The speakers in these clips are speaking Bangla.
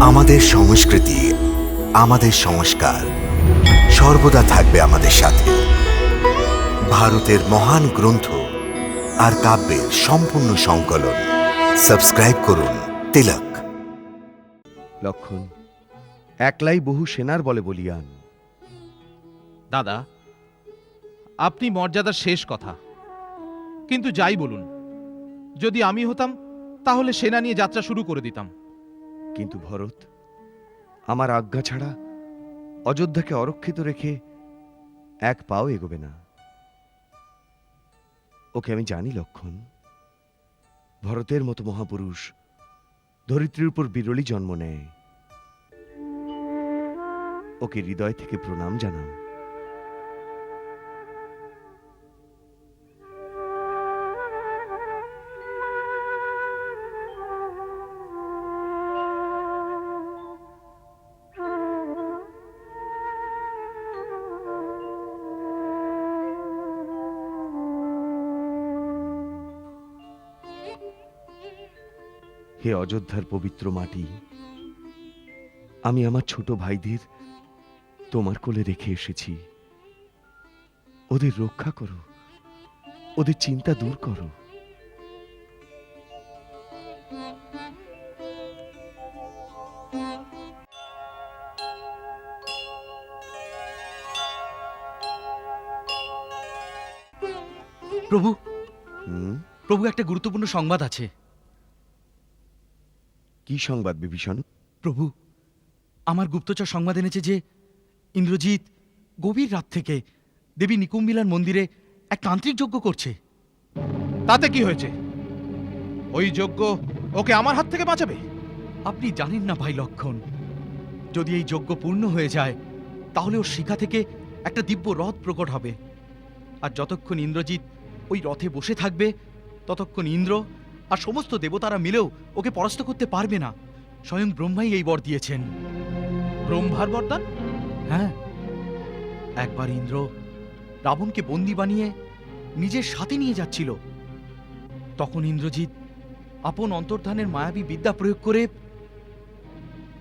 আমাদের সংস্কৃতি আমাদের সংস্কার সর্বদা থাকবে আমাদের সাথে। ভারতের মহান গ্রন্থ আর কাব্যের সম্পূর্ণ সংকলন। সাবস্ক্রাইব করুন তিলক। লক্ষণ একলাই বহু সেনার বলে বলিয়ান। দাদা আপনি মর্যাদার শেষ কথা। কিন্তু যাই বলুন যদি আমি হতাম তাহলে সেনা নিয়ে যাত্রা শুরু করে দিতাম। কিন্তু ভরত, আমার আজ্ঞা ছাড়া অযোধ্যাকে অরক্ষিত রেখে এক পাও এগোবে না। ওকে আমি জানি, লক্ষণ। ভরতের মতো মহাপুরুষ ধরিত্রীর উপর বিরলি জন্ম নেয়। ওকে হৃদয় থেকে প্রণাম জানাও। হে অযোধ্যার পবিত্র মাটি আমি আমার ছোট ভাইদের তোমার কোলে রেখে এসেছি। ওদের রক্ষা করো ওদের চিন্তা দূর করো। প্রভু হুম? প্রভু একটা গুরুত্বপূর্ণ সংবাদ আছে। কি সংবাদ বিভীষণ? প্রভু আমার গুপ্তচর সংবাদ এনেছে যে ইন্দ্রজিৎ গভীর রাত থেকে দেবী নিকুম্বিলার মন্দিরে এক তান্ত্রিক যজ্ঞ করছে। তাতে কি হয়েছে? ওই যজ্ঞ ওকে আমার হাত থেকে বাঁচাবে? আপনি জানেন না ভাই লক্ষণ যদি এই যজ্ঞ পূর্ণ হয়ে যায় তাহলে ওর শিখা থেকে একটা দিব্য রথ প্রকট হবে। আর যতক্ষণ ইন্দ্রজিৎ ওই রথে বসে থাকবে ততক্ষণ ইন্দ্র আর সমস্ত দেবতারা মিলেও ওকে পরাস্ত করতে পারবে না। স্বয়ং ব্রহ্মাই এই বর দিয়েছেন। ব্রহ্মার বরদান হ্যাঁ। একবার ইন্দ্র রাবণকে বন্দি বানিয়ে নিজের সাথে নিয়ে যাচ্ছিল। তখন ইন্দ্রজিৎ আপন অন্তর্ধানের মায়াবী বিদ্যা প্রয়োগ করে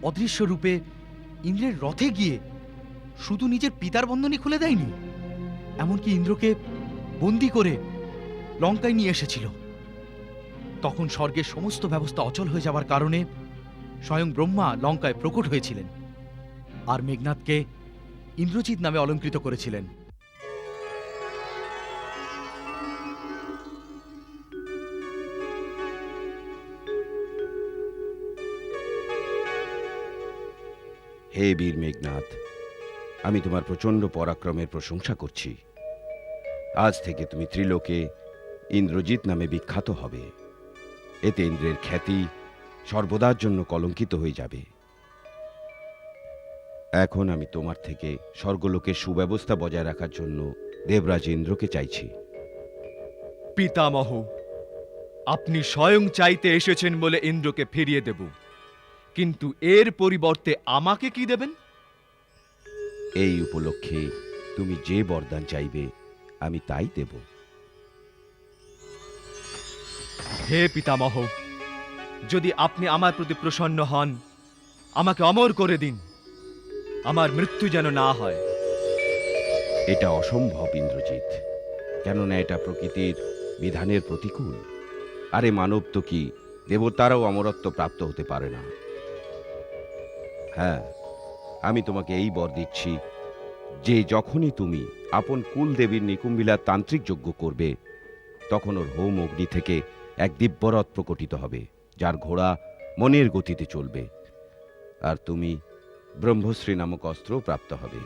অদৃশ্য রূপে ইন্দ্রের রথে গিয়ে শুধু নিজের পিতার বন্ধনই খুলে দেয়নি, এমনকি ইন্দ্রকে বন্দি করে লঙ্কায় নিয়ে এসেছিল। তখন স্বর্গের সমস্ত ব্যবস্থা অচল হয়ে যাওয়ার কারণে স্বয়ং ব্রহ্মা লঙ্কায় প্রকট হয়েছিলেন আর মেঘনাথকে ইন্দ্রজিৎ নামে অলঙ্কৃত করেছিলেন। হে বীর মেঘনাথ, আমি তোমার প্রচণ্ড পরাক্রমের প্রশংসা করছি। আজ থেকে তুমি ত্রিলোকে ইন্দ্রজিৎ নামে বিখ্যাত হবে। এতে ইন্দ্রের খ্যাতি সর্বদার জন্য কলঙ্কিত হয়ে যাবে। এখন আমি তোমার থেকে স্বর্গলোকের সুব্যবস্থা বজায় রাখার জন্য দেবরাজ ইন্দ্রকে চাইছি। পিতামহ আপনি স্বয়ং চাইতে এসেছেন বলে ইন্দ্রকে ফিরিয়ে দেব। কিন্তু এর পরিবর্তে আমাকে কি দেবেন? এই উপলক্ষে তুমি যে বরদান চাইবে আমি তাই দেব। হে পিতামহ, যদি আপনি আমার প্রতি প্রসন্ন হন, আমাকে অমর করে দিন। আমার মৃত্যু যেন না হয়। এটা অসম্ভব, ইন্দ্রজিৎ। কেননা এটা প্রকৃতির বিধানের প্রতিকূল। আরে মানব তো কি, দেবতারাও অমরত্ব প্রাপ্ত হতে পারে না। হ্যাঁ আমি তোমাকে এই বর দিচ্ছি, যে যখনই তুমি আপন কুল দেবীর নিকুম্বিলার তান্ত্রিক যজ্ঞ করবে, তখন ওর হোম অগ্নি থেকে এক দিব্যরথ প্রকটিত হবে যার ঘোড়া মনের গতিতে চলবে। আর তুমি ব্রহ্মশ্রী নামক অস্ত্র প্রাপ্ত হবে।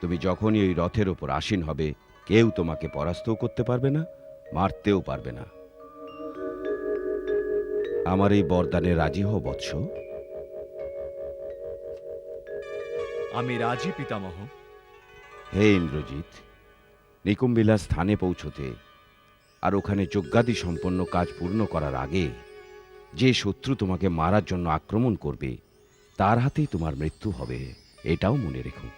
তুমি যখনই ওই রথের ওপর আসীন হবে কেউ তোমাকে পরাস্তও করতে পারবে না মারতেও পারবে না। আমার এই বরদানে রাজি হও বৎস। আমি রাজি পিতামহ। হে ইন্দ্রজিৎ নিকুম্বিলা স্থানে পৌঁছতে আর ওখানে যজ্ঞাদি সম্পন্ন কাজ পূর্ণ করার আগে, যে শত্রু তোমাকে মারার জন্য আক্রমণ করবে, তার হাতেই তোমার মৃত্যু হবে, এটাও মনে রেখো।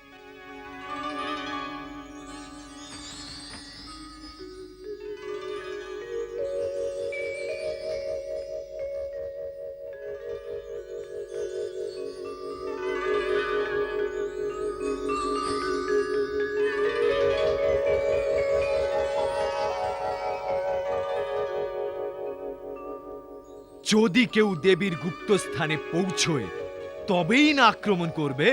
যদি কেউ দেবীর গুপ্ত স্থানে পৌঁছয় তবেই না আক্রমণ করবে।